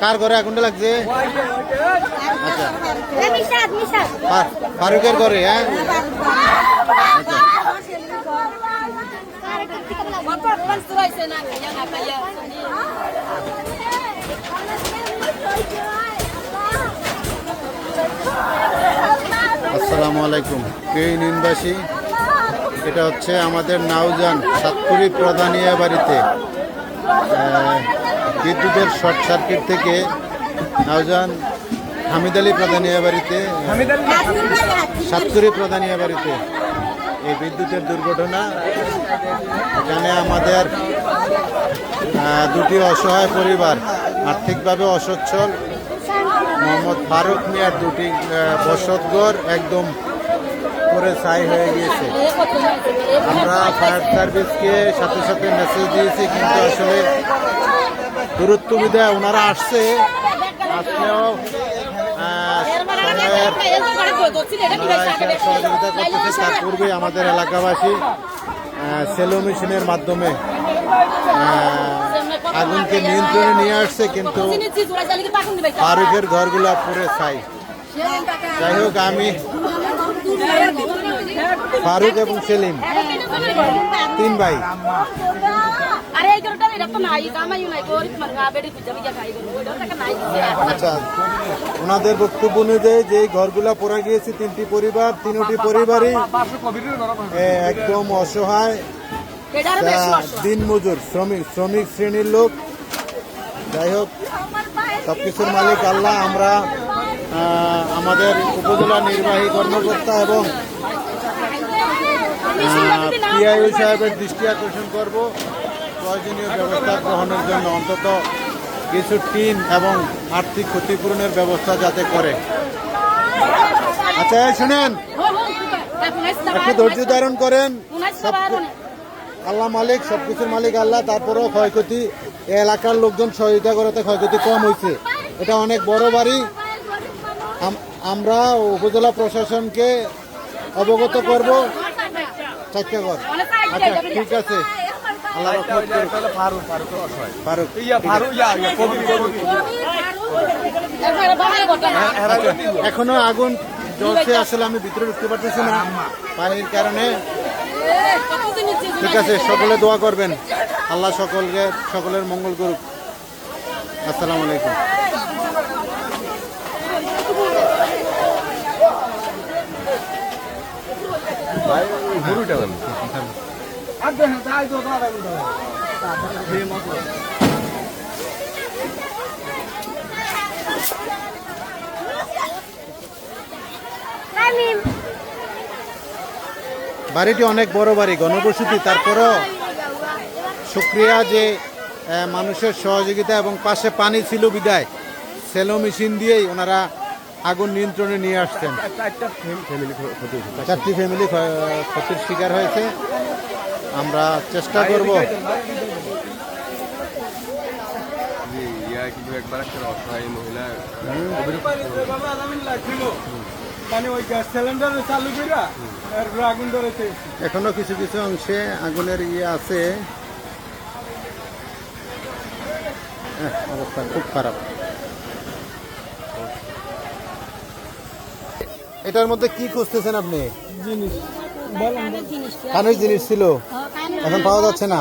কার ঘরে আগুনটা লাগছে? ফারুকের ঘরে হ্যাঁ? আসসালামু আলাইকুম। কে নিনবাসী এটা হচ্ছে আমাদের নাউজান সাতপুরি প্রধানিয়া বাড়িতে। বিদ্যুতের শর্ট সার্কিট থেকে নাউজান হামিদ আলী প্রধানিয়া বাড়িতে সাতপুরি প্রধানিয়া বাড়িতে এই বিদ্যুতের দুর্ঘটনা। এখানে আমাদের দুটি অসহায় পরিবার আর্থিকভাবে অসচ্ছল। মোহাম্মদ ফারুক মিয়ার দুটি বসতঘর একদম করে ছাই হয়ে গিয়েছে। আমরা ফায়ার সার্ভিসকে সাথে সাথে মেসেজ দিয়েছি কিন্তু আসলে দূরত্ব বিধায় ওনারা আসছে। আসলেও সহযোগিতা করতেছে তার পূর্বে আমাদের এলাকাবাসী সেলো মেশিনের মাধ্যমে আগুনকে নিয়ন্ত্রণে নিয়ে আসছে, কিন্তু ফারুকের ঘরগুলা পুরে ছাই। যাই হোক, আমি ফারুক এবং সেলিম, তিন ভাই। আরে এই গরুটা এটা তো নাই কামাই নাই গরিব মানুষ আবেড়ি পূজা পূজা খাই গরু। ওইটা টাকা নাই। আচ্ছা ওনাদের বক্তব্য অনুযায়ী যে ঘরগুলা পড়ে গিয়েছে তিনটি পরিবার তিনটি পরিবারই একদম অসহায়। দিন মজুর শ্রমিক শ্রমিক শ্রেণির লোক। যাই হোক সব কিছুর মালিক আল্লাহ আমরা আমাদের উপজেলা নির্বাহী কর্মকর্তা এবং পিআইও সাহেবের দৃষ্টি আকর্ষণ করব। প্রয়োজনীয় ব্যবস্থা গ্রহণের জন্য অন্তত কিছু টিম এবং আর্থিক ক্ষতিপূরণের ব্যবস্থা যাতে করে। আচ্ছা শুনেন। একটু ধৈর্য ধারণ করেন। আল্লাহ মালিক, সবকিছুর মালিক আল্লাহ, তারপরেও ক্ষয়ক্ষতি। এলাকার লোকজন সহযোগিতা করাতে ক্ষয়ক্ষতি কম হয়েছে এটা অনেক বড় বাড়ি। আম- আমরা উপজেলা প্রশাসনকে অবগত করব। আচ্ছা ঠিক আছে। ফারুক ফারুক অসহায়। ফারুক। ইয়া ফারুক ইয়া ইয়া কবি কবি। এখনও আগুন জ্বলছে আসলে আমি ভিতরে ঢুকতে পারতেছি না। পানির কারণে। ঠিক আছে সকলে দোয়া করবেন। আল্লাহ সকলকে সকলের মঙ্গল করুক। আসসালামু আলাইকুম। ভাই বাড়িটি অনেক বড় বাড়ি গণবসতি। তারপরও শুক্রিয়া যে মানুষের সহযোগিতা এবং পাশে পানি ছিল বিদায় সেলো মেশিন দিয়েই ওনারা আগুন নিয়ন্ত্রণে নিয়ে আসছেন। চারটি ফ্যামিলি ক্ষতির শিকার হয়েছে। আমরা চেষ্টা করব। ইয়া মানে ওই গ্যাস সিলিন্ডার চালু কইরা এরপর আগুন ধরেছে। এখনও কিছু কিছু অংশে আগুনের ইয়ে আছে। অবস্থা খুব খারাপ। এটার মধ্যে কি খুঁজতেছেন আপনি? জিনিস। কানের জিনিস ছিল। এখন পাওয়া যাচ্ছে না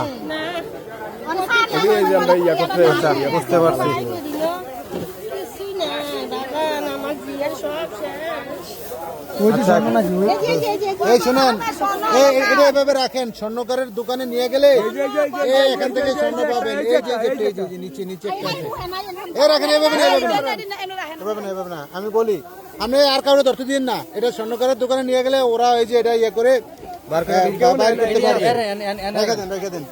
বুঝতে পারছি এভাবে রাখেন স্বর্ণকারের দোকানে নিয়ে গেলে এখান থেকে স্বর্ণ পাবেন নিচে নিচে রাখেন এভাবে না এভাবে না এভাবে না আমি বলি আপনি আর কাউরে ধরতে দিন না এটা স্বর্ণকারের দোকানে নিয়ে গেলে ওরা ওই যে এটা ইয়ে করে বার বাইর করতে পারবে। রেখে দেন রেখে দেন।